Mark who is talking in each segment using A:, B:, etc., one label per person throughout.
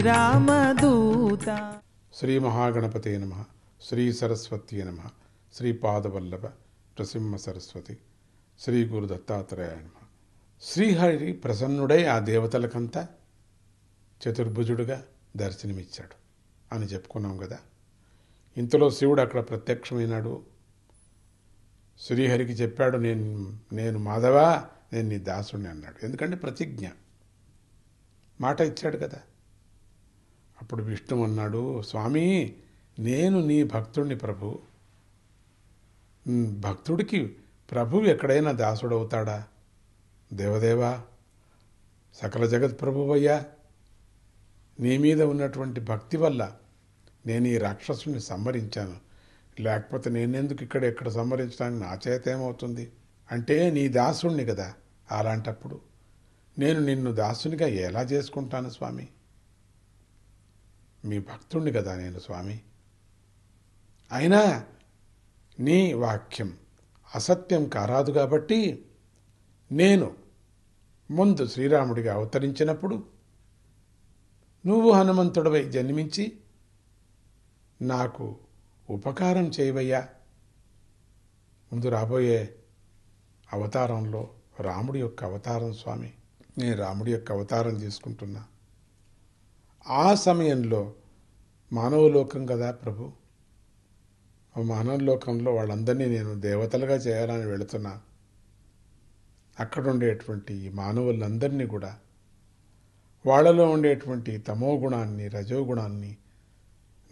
A: శ్రీరామదూత.
B: శ్రీ మహాగణపతే నమ శ్రీ సరస్వతి నమ శ్రీ పాదవల్లభ నృసింహ సరస్వతి శ్రీ గురు దత్తాత్రేయ నమ. శ్రీహరి ప్రసన్నుడై ఆ దేవతలకంతా చతుర్భుజుడుగా దర్శనమిచ్చాడు అని చెప్పుకున్నాం కదా. ఇంతలో శివుడు అక్కడ ప్రత్యక్షమైనాడు. శ్రీహరికి చెప్పాడు నేను నేను మాధవా నేను నీ దాసుడిని అన్నాడు. ఎందుకంటే ప్రతిజ్ఞ. మాట ఇచ్చాడు కదా. అప్పుడు విష్ణు అన్నాడు స్వామి నేను నీ భక్తుడిని ప్రభు. భక్తుడికి ప్రభువు ఎక్కడైనా దాసుడవుతాడా? దేవదేవా సకల జగత్ ప్రభువయ్యా. నీ మీద ఉన్నటువంటి భక్తి వల్ల నేను ఈ రాక్షసుని సంహరించాను. లేకపోతే నేనెందుకు ఇక్కడ ఎక్కడ సంహరించడానికి నా చేత ఏమవుతుంది? అంటే నీ దాసుణ్ణి కదా అలాంటప్పుడు. నేను నిన్ను దాసునిగా ఎలా చేసుకుంటాను స్వామి? మీ భక్తుణ్ణి కదా నేను స్వామి. అయినా నీ వాక్యం అసత్యం కారాదు కాబట్టి నేను ముందు శ్రీరాముడిగా అవతరించినప్పుడు నువ్వు హనుమంతుడవై జన్మించి నాకు ఉపకారం చేయవయ్యా. ముందు రాబోయే అవతారంలో రాముడి యొక్క అవతారం స్వామి. నేను రాముడి యొక్క అవతారం తీసుకుంటున్నా. ఆ సమయంలో మానవలోకం కదా ప్రభు? మానవలోకంలో వాళ్ళందరినీ నేను దేవతలుగా చేయాలని వెళుతున్నా. అక్కడ ఉండేటువంటి మానవులందరినీ కూడా వాళ్ళలో ఉండేటువంటి తమో గుణాన్ని రజోగుణాన్ని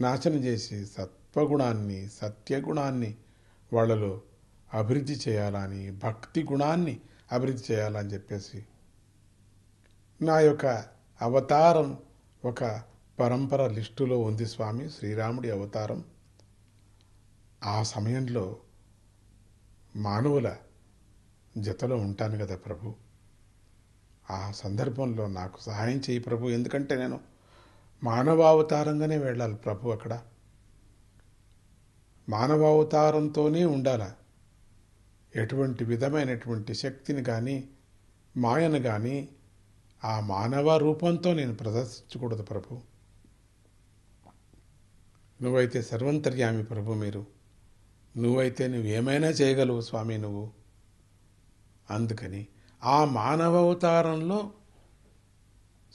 B: నాశనం చేసి సత్వగుణాన్ని సత్యగుణాన్ని వాళ్ళలో అభివృద్ధి చేయాలని భక్తి గుణాన్ని అభివృద్ధి చేయాలని చెప్పేసి నా యొక్క అవతారం ఒక పరంపర లిస్టులో ఉంది స్వామి శ్రీరాముడి అవతారం. ఆ సమయంలో మానవుల జతలో ఉంటాను కదా ప్రభు. ఆ సందర్భంలో నాకు సహాయం చేయి ప్రభు. ఎందుకంటే నేను మానవావతారంగానే వెళ్ళాలి ప్రభు అక్కడ. మానవావతారంతోనే ఉండాల. ఎటువంటి విధమైనటువంటి శక్తిని కానీ మాయను కానీ ఆ మానవ రూపంతో నేను ప్రదర్శించకూడదు ప్రభు. నువ్వైతే సర్వంతర్యామి ప్రభు మీరు. నువ్వైతే నువ్వేమైనా చేయగలవు స్వామి నువ్వు. అందుకని ఆ మానవ అవతారంలో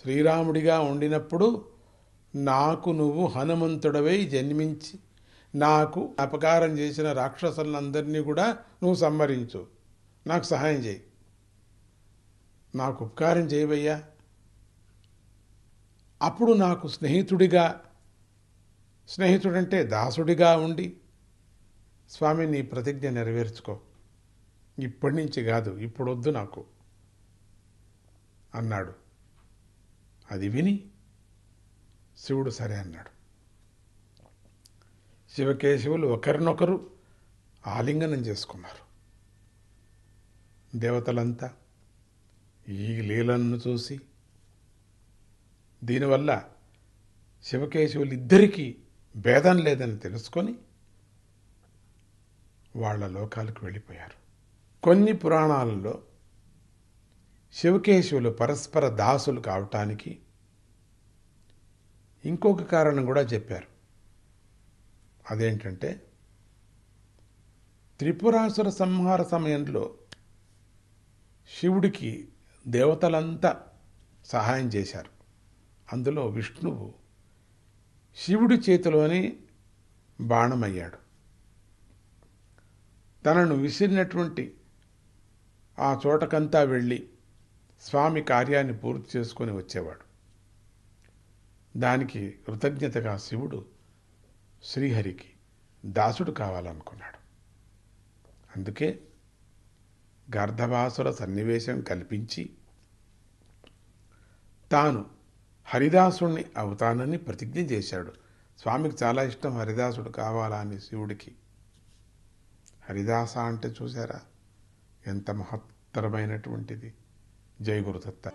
B: శ్రీరాముడిగా ఉండినప్పుడు నాకు నువ్వు హనుమంతుడవై జన్మించి నాకు అపకారం చేసిన రాక్షసులందరినీ కూడా నువ్వు సంహరించు. నాకు సహాయం చేయి. నాకు ఉపకారం చేయవయ్యా. అప్పుడు నాకు స్నేహితుడిగా స్నేహితుడంటే దాసుడిగా ఉండి స్వామి నీ ప్రతిజ్ఞ నెరవేర్చుకో. ఇప్పటి నుంచి కాదు ఇప్పుడొద్దు నాకు అన్నాడు. అది విని శివుడు సరే అన్నాడు. శివకేశవులు ఒకరినొకరు ఆలింగనం చేసుకున్నారు. దేవతలంతా ఈ లీలను చూసి దీనివల్ల శివకేశవులు ఇద్దరికీ భేదం లేదని తెలుసుకొని వాళ్ళ లోకాలకు వెళ్ళిపోయారు. కొన్ని పురాణాలలో శివకేశవులు పరస్పర దాసులు కావటానికి ఇంకొక కారణం కూడా చెప్పారు. అదేంటంటే త్రిపురాసుర సంహార సమయంలో శివుడికి దేవతలంతా సహాయం చేశారు. అందులో విష్ణువు శివుడి చేతిలోనే బాణమయ్యాడు. తనను విసిరినటువంటి ఆ చోటకంతా వెళ్ళి స్వామి కార్యాన్ని పూర్తి చేసుకొని వచ్చేవాడు. దానికి కృతజ్ఞతగా శివుడు శ్రీహరికి దాసుడు కావాలనుకున్నాడు. అందుకే గర్ధవాసుల సన్నివేశం కల్పించి తాను హరిదాసుణ్ణి అవుతానని ప్రతిజ్ఞ చేశాడు. స్వామికి చాలా ఇష్టం హరిదాసుడు కావాలా అని శివుడికి. హరిదాస అంటే చూసారా ఎంత మహత్తరమైనటువంటిది. జై గురుదత్త.